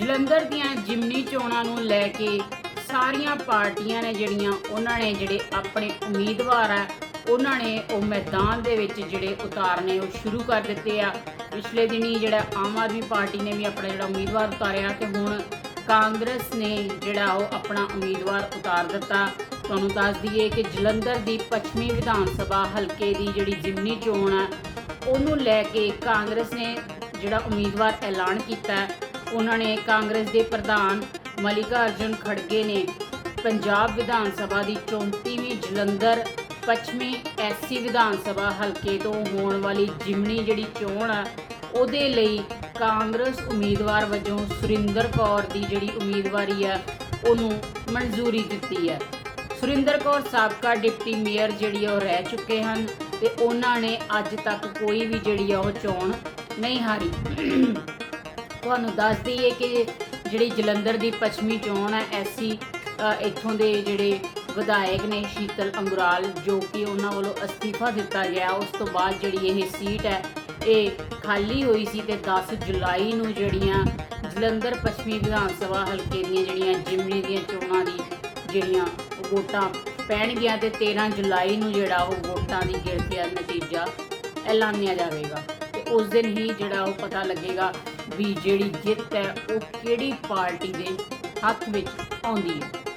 ਜਲੰਧਰ ਦੀਆਂ ਜਿਮਨੀ ਚੋਣਾਂ ਨੂੰ ਲੈ ਕੇ ਸਾਰੀਆਂ ਪਾਰਟੀਆਂ ਨੇ ਜਿਹੜੀਆਂ ਉਹਨਾਂ ਨੇ ਜਿਹੜੇ ਆਪਣੇ ਉਮੀਦਵਾਰ ਆ, ਉਹਨਾਂ ਨੇ ਉਹ ਮੈਦਾਨ ਦੇ ਵਿੱਚ ਜਿਹੜੇ ਉਤਾਰਨੇ ਉਹ ਸ਼ੁਰੂ ਕਰ ਦਿੱਤੇ ਆ। ਪਿਛਲੇ ਦਿਨੀ ਜਿਹੜਾ ਆਮ ਆਦਮੀ ਪਾਰਟੀ ਨੇ ਵੀ ਆਪਣਾ ਜਿਹੜਾ ਉਮੀਦਵਾਰ ਉਤਾਰਿਆ ਤੇ ਹੁਣ ਕਾਂਗਰਸ ਨੇ ਜਿਹੜਾ ਉਹ ਆਪਣਾ ਉਮੀਦਵਾਰ ਉਤਾਰ ਦਿੱਤਾ। ਤੁਹਾਨੂੰ ਦੱਸ ਦਈਏ ਕਿ ਜਲੰਧਰ ਦੀ ਪੱਛਮੀ ਵਿਧਾਨ ਸਭਾ ਹਲਕੇ ਦੀ ਜਿਹੜੀ ਜਿਮਨੀ ਚੋਣ ਆ, ਉਹਨੂੰ ਲੈ ਕੇ ਕਾਂਗਰਸ ਨੇ ਜਿਹੜਾ ਉਮੀਦਵਾਰ ਐਲਾਨ ਕੀਤਾ। ਉਹਨਾਂ ਨੇ ਕਾਂਗਰਸ ਦੇ ਪ੍ਰਧਾਨ ਮਲਿਕਾ ਅਰਜੁਨ ਖੜਗੇ ਨੇ ਪੰਜਾਬ ਵਿਧਾਨ ਸਭਾ ਦੀ 34ਵੀਂ ਜਲੰਧਰ, ਪੱਛਮੀ ਐਸਸੀ ਵਿਧਾਨ ਸਭਾ ਹਲਕੇ ਤੋਂ ਹੋਣ ਵਾਲੀ ਜਿਮਨੀ ਜਿਹੜੀ ਚੋਣ ਆ, ਉਹਦੇ ਲਈ ਕਾਂਗਰਸ ਉਮੀਦਵਾਰ ਵਜੋਂ ਸੁਰਿੰਦਰ ਕੌਰ ਦੀ ਜਿਹੜੀ ਉਮੀਦਵਾਰੀ ਆ, ਉਹਨੂੰ ਮਨਜ਼ੂਰੀ ਦਿੱਤੀ ਹੈ ਸੁਰਿੰਦਰ ਕੌਰ ਸਾਬਕਾ ਡਿਪਟੀ ਮੇਅਰ ਜਿਹੜੀ ਆ, ਉਹ ਰਹਿ ਚੁੱਕੇ ਹਨ ਤੇ ਉਹਨਾਂ ਨੇ ਅੱਜ ਤੱਕ ਕੋਈ ਵੀ ਜਿਹੜੀ ਆ, ਉਹ ਚੋਣ ਨਹੀਂ ਹਾਰੀ। ਤੁਹਾਨੂੰ ਦੱਸ ਦਈਏ ਕਿ ਜਿਹੜੀ ਜਲੰਧਰ ਦੀ ਪੱਛਮੀ ਚੋਣ ਹੈ ਐਸੀ ਇੱਥੋਂ ਦੇ ਜਿਹੜੇ ਵਿਧਾਇਕ ਨੇ ਸ਼ੀਤਲ ਅੰਗਰਾਲ, ਜੋ ਕਿ ਉਹਨਾਂ ਵੱਲੋਂ ਅਸਤੀਫਾ ਦਿੱਤਾ ਗਿਆ। ਉਸ ਤੋਂ ਬਾਅਦ ਜਿਹੜੀ ਇਹ ਸੀਟ ਹੈ, ਇਹ ਖਾਲੀ ਹੋਈ ਸੀ ਤੇ 10 ਜੁਲਾਈ ਨੂੰ ਜਿਹੜੀਆਂ ਜਲੰਧਰ ਪੱਛਮੀ ਵਿਧਾਨ ਸਭਾ ਹਲਕੇ ਦੀਆਂ ਜਿਹੜੀਆਂ ਜਿਮਨੀ ਦੀਆਂ ਚੋਣਾਂ ਦੀ ਜਿਹੜੀਆਂ ਵੋਟਾਂ ਪੈਣਗੀਆਂ ਤੇ 13 ਜੁਲਾਈ ਨੂੰ ਜਿਹੜਾ ਉਹ ਵੋਟਾਂ ਦੀ ਗਿਣਤੀ ਦਾ ਨਤੀਜਾ ਐਲਾਨਿਆ ਜਾਵੇਗਾ। ਉਸ ਦਿਨ ਹੀ ਜਿਹੜਾ ਉਹ ਪਤਾ ਲੱਗੇਗਾ ਵੀ ਜਿਹੜੀ ਜਿੱਤ ਹੈ ਉਹ ਕਿਹੜੀ ਪਾਰਟੀ ਦੇ ਹੱਥ ਵਿੱਚ ਆਉਂਦੀ ਹੈ।